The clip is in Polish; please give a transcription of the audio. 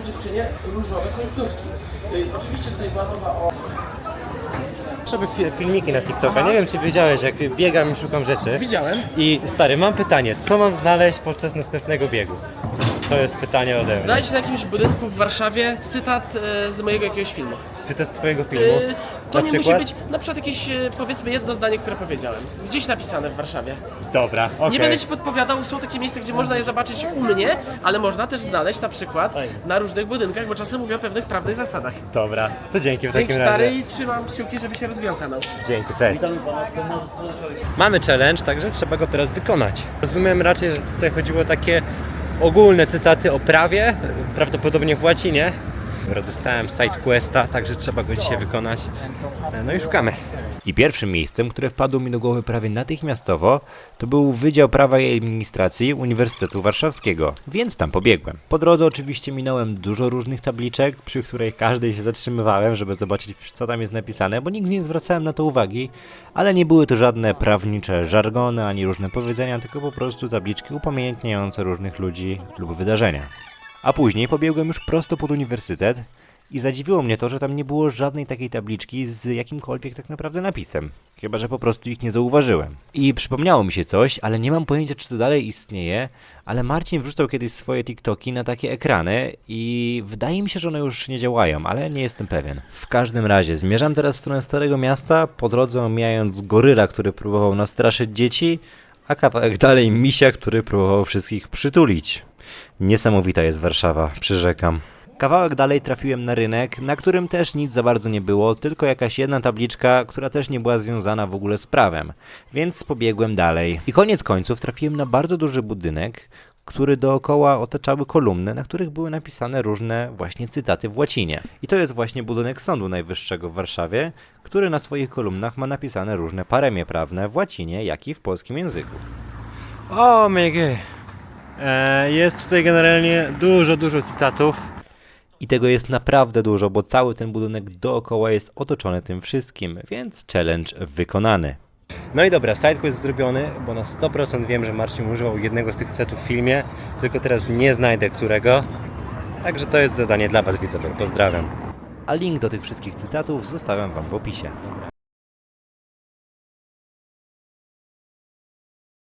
pożyczyłem dziewczynie różowe końcówki. Y, Oczywiście tutaj była mowa o... Fi- filmiki na TikToka. Nie wiem, czy wiedziałeś, jak biegam i szukam rzeczy. Widziałem. I stary, mam pytanie, co mam znaleźć podczas następnego biegu? To jest pytanie ode mnie. Znajdź na jakimś budynku w Warszawie cytat e, z mojego jakiegoś filmu. Cytat z twojego filmu. Y, To Na nie musi przykład? być na przykład jakieś e, powiedzmy jedno zdanie, które powiedziałem. Gdzieś napisane w Warszawie. Dobra, okej. Nie będę ci podpowiadał, są takie miejsca, gdzie można je zobaczyć u mnie, ale można też znaleźć na przykład na różnych budynkach, bo czasem mówię o pewnych prawnych zasadach. Dobra, to dzięki w Dzięki takim stary razie. i trzymam kciuki, żeby się rozwijał kanał. Dzięki, cześć. Mamy challenge, także trzeba go teraz wykonać. Rozumiem raczej, że tutaj chodziło o takie ogólne cytaty o prawie, prawdopodobnie w łacinie. Dostałem side questa, także trzeba go dzisiaj wykonać. No i szukamy. I pierwszym miejscem, które wpadło mi do głowy prawie natychmiastowo, to był Wydział Prawa i Administracji Uniwersytetu Warszawskiego, więc tam pobiegłem. Po drodze oczywiście minąłem dużo różnych tabliczek, przy której każdej się zatrzymywałem, żeby zobaczyć co tam jest napisane, bo nigdy nie zwracałem na to uwagi, ale nie były to żadne prawnicze żargony ani różne powiedzenia, tylko po prostu tabliczki upamiętniające różnych ludzi lub wydarzenia. A później pobiegłem już prosto pod uniwersytet i zadziwiło mnie to, że tam nie było żadnej takiej tabliczki z jakimkolwiek tak naprawdę napisem. Chyba, że po prostu ich nie zauważyłem. I przypomniało mi się coś, ale nie mam pojęcia, czy to dalej istnieje, ale Marcin wrzucał kiedyś swoje TikToki na takie ekrany i wydaje mi się, że one już nie działają, ale nie jestem pewien. W każdym razie zmierzam teraz w stronę Starego Miasta, po drodze omijając goryla, który próbował nastraszyć dzieci, a kawałek dalej misia, który próbował wszystkich przytulić. Niesamowita jest Warszawa, przyrzekam. Kawałek dalej trafiłem na rynek, na którym też nic za bardzo nie było, tylko jakaś jedna tabliczka, która też nie była związana w ogóle z prawem. Więc pobiegłem dalej. I koniec końców trafiłem na bardzo duży budynek, który dookoła otaczały kolumny, na których były napisane różne właśnie cytaty w łacinie. I to jest właśnie budynek Sądu Najwyższego w Warszawie, który na swoich kolumnach ma napisane różne paremie prawne w łacinie, jak i w polskim języku. O mygy. E, jest tutaj generalnie dużo, dużo cytatów. I tego jest naprawdę dużo, bo cały ten budynek dookoła jest otoczony tym wszystkim, więc challenge wykonany. No i dobra, sidequest zrobiony, bo na 100% wiem, że Marcin używał jednego z tych cytatów w filmie, tylko teraz nie znajdę którego. Także to jest zadanie dla Was widzowie. Pozdrawiam. A link do tych wszystkich cytatów zostawiam Wam w opisie.